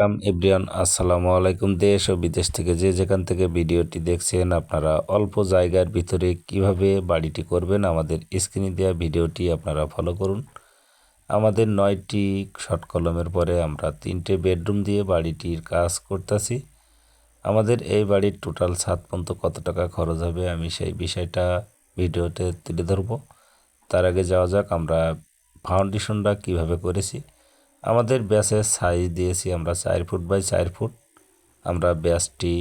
কাম everyone, আসসালামু আলাইকুম। দেশ ও বিদেশ থেকে যে যেখান থেকে ভিডিওটি দেখছেন, আপনারা অল্প জায়গার ভিতরে কীভাবে বাড়িটি করবেন, আমাদের স্ক্রিনে দেওয়া ভিডিওটি আপনারা ফলো করুন। আমাদের নয়টি শর্ট কলমের পরে আমরা তিনটে বেডরুম দিয়ে বাড়িটির কাজ করতেছি। আমাদের এই বাড়ির টোটাল সাত পর্যন্ত কত টাকা খরচ হবে, আমি সেই বিষয়টা ভিডিওতে তুলে ধরবো। তার আগে যাওয়া যাক, আমরা ফাউন্ডেশনটা কীভাবে করেছি। আমাদের ব্যাসের সাইজ দিয়েছি আমরা চার ফুট বাই চার ফুট। আমরা ব্যাসটি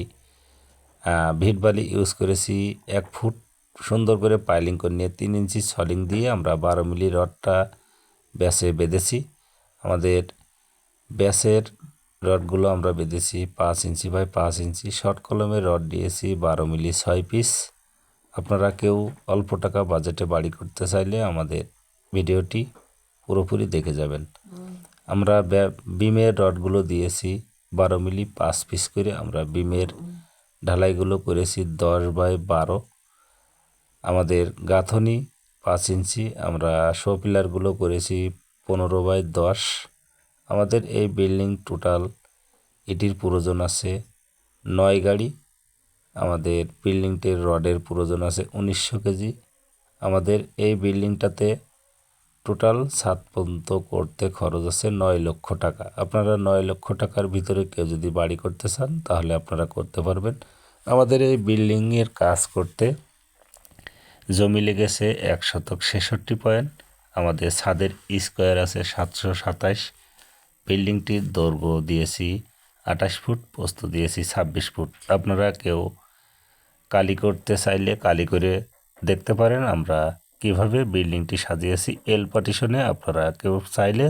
ভিট বালি ইউজ করেছি এক ফুট। সুন্দর করে পাইলিং করে নিয়ে তিন ইঞ্চি সলিং দিয়ে আমরা বারো মিলি রডটা ব্যাসে বেঁধেছি। আমাদের ব্যাসের রডগুলো আমরা বেঁধেছি পাঁচ ইঞ্চি বাই পাঁচ ইঞ্চি। শর্ট কলমের রড দিয়েছি বারো মিলি ছয় পিস। আপনারা কেউ অল্প টাকা বাজেটে বাড়ি করতে চাইলে আমাদের ভিডিওটি পুরোপুরি দেখে যাবেন। আমরা বিমের রডগুলো দিয়েছি, বারো মিলি পাঁচ পিস করে আমরা বিমের ঢালাইগুলো করেছি দশ বাই বারো। আমাদের গাঁথনি পাঁচ ইঞ্চি, আমরা শো পিলারগুলো করেছি পনেরো বাই দশ। আমাদের এই বিল্ডিং টোটাল এটির প্রয়োজন আছে নয় গাড়ি। আমাদের বিল্ডিংটির রডের প্রয়োজন আছে উনিশশো কেজি। আমাদের এই বিল্ডিংটাতে টোটাল সাত পর্যন্ত করতে খরচ আছে নয় লক্ষ টাকা। আপনারা নয় লক্ষ টাকার ভিতরে কেউ যদি বাড়ি করতে চান, তাহলে আপনারা করতে পারবেন। আমাদের এই বিল্ডিংয়ের কাজ করতে জমি লেগেছে এক শতক ছেষট্টি পয়েন্ট। আমাদের ছাদের স্কোয়ার আছে সাতশো সাতাশ। বিল্ডিংটির দৈর্ঘ্য দিয়েছি আঠাশ ফুট, পোস্ত দিয়েছি ছাব্বিশ ফুট। আপনারা কেউ কালি করতে চাইলে কালি করে দেখতে পারেন, আমরা কীভাবে বিল্ডিংটি সাজিয়েছি এল পার্টিশনে আপনারা কেউ চাইলে